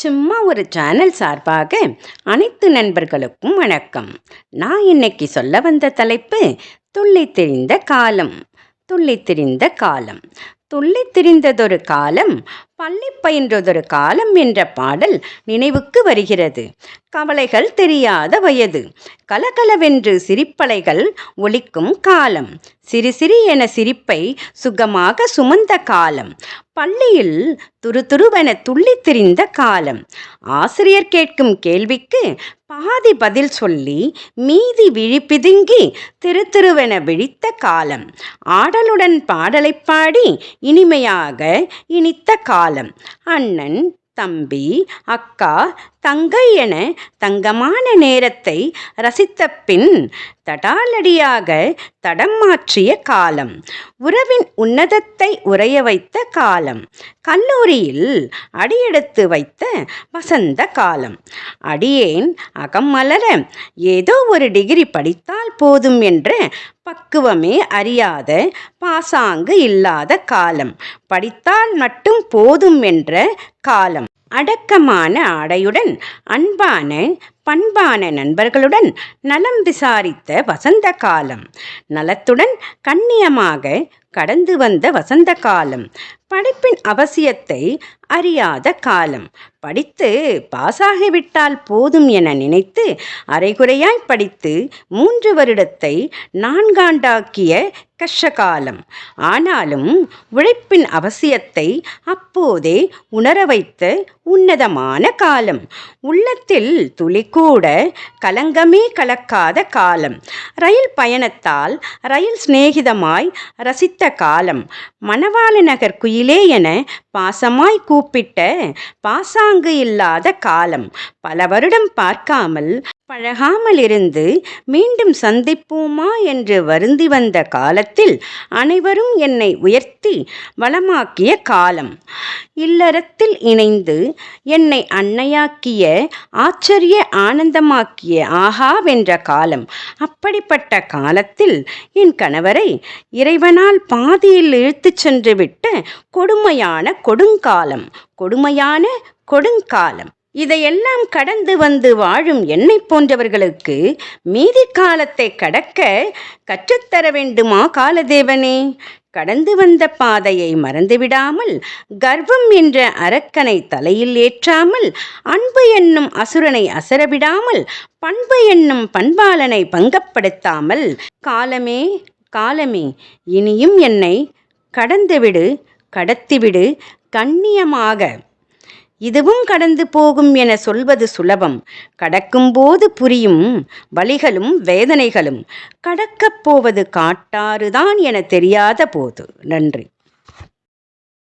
சும்மா ஒரு சேனல் சார்பாக அனைத்து நண்பர்களுக்கும் வணக்கம். நான் இன்னைக்கு சொல்ல வந்த தலைப்பு துள்ளி தெரிந்த காலம். துள்ளி திரிந்த காலம். துள்ளி திரிந்ததொரு காலம் பள்ளி பயின்றதொரு காலம் என்ற பாடல் நினைவுக்கு வருகிறது. கவலைகள் தெரியாத வயது. கலகலவென்று சிரிப்பலைகள் ஒலிக்கும் காலம். சிறு சிறு என சிரிப்பை சுகமாக சுமந்த காலம். பள்ளியில் துருதுருவென துள்ளி திரிந்த காலம். ஆசிரியர் கேட்கும் கேள்விக்கு பாதி பதில் சொல்லி மீதி விழிப்பிதுங்கி திரு திருவென விழித்த காலம். ஆடலுடன் பாடலைப் பாடி இனிமையாக இனித்த காலம். அண்ணன் தம்பி அக்கா தங்கை என தங்கமான நேரத்தை ரசித்த பின் தடாலடியாக தடம் மாற்றிய காலம். உறவின் உன்னதத்தை உறைய வைத்த காலம். கல்லூரியில் அடியெடுத்து வைத்த வசந்த காலம். அடியேன் அகம் மலர ஏதோ ஒரு டிகிரி படித்தால் போதும் என்ற பக்குவமே அறியாத பாசாங்கு இல்லாத காலம். படித்தால் மட்டும் போதும் என்ற காலம். அடக்கமான ஆடையுடன் அன்பான பண்பான நண்பர்களுடன் நலம் விசாரித்த வசந்த காலம். நலத்துடன் கண்ணியமாக கடந்து வந்த வசந்த காலம். படிப்பின் அவசியத்தை அறியாத காலம். படித்து பாஸாகிவிட்டால் போதும் என நினைத்து அரைகுறையாய் படித்து மூன்று வருடத்தை நான்காண்டாக்கிய கஷ்டகாலம். ஆனாலும் உழைப்பின் அவசியத்தை அப்போதே உணர வைத்த உன்னதமான காலம். உள்ளத்தில் துளிக்கூட கலங்கமே கலக்காத காலம். ரயில் பயணத்தால் ரயில் சிநேகிதமாய் ரசித்த காலம் மணவாள நகர் குயிலே என பாசமாய் கூப்பிட்ட பாசாங்கு இல்லாத காலம் பல வருடம் பார்க்காமல் பழகாமல் இருந்து மீண்டும் சந்திப்போமா என்று வருந்தி வந்த காலத்தில் அனைவரும் என்னை உயர்த்தி வளமாக்கிய காலம். இல்லறத்தில் இணைந்து என்னை அன்னையாக்கிய ஆச்சரிய ஆனந்தமாக்கிய ஆஹா வென்ற காலம். அப்படிப்பட்ட காலத்தில் என் கணவரை இறைவனால் பாதியில் இழுத்துச் சென்று விட்ட கொடுமையான கொடுங்காலம் கொடுமையான கொடுங்காலம். இதையெல்லாம் கடந்து வந்து வாழும் என்னை போன்றவர்களுக்கு மீதி காலத்தை கடக்க கற்றுத்தர வேண்டுமா காலதேவனே? கடந்து வந்த பாதையை மறந்துவிடாமல் கர்வம் என்ற அரக்கனை தலையில் ஏற்றாமல் அன்பு என்னும் அசுரனை அசரவிடாமல் பண்பு என்னும் பண்பாளனை பங்கப்படுத்தாமல் காலமே காலமே இனியும் என்னை கடந்துவிடு கடத்திவிடு கண்ணியமாக. இதுவும் கடந்து போகும் என சொல்வது சுலபம். கடக்கும்போது புரியும் வலிகளும் வேதனைகளும். கடக்கப் போவது காட்டாறுதான் என தெரியாத போது. நன்றி.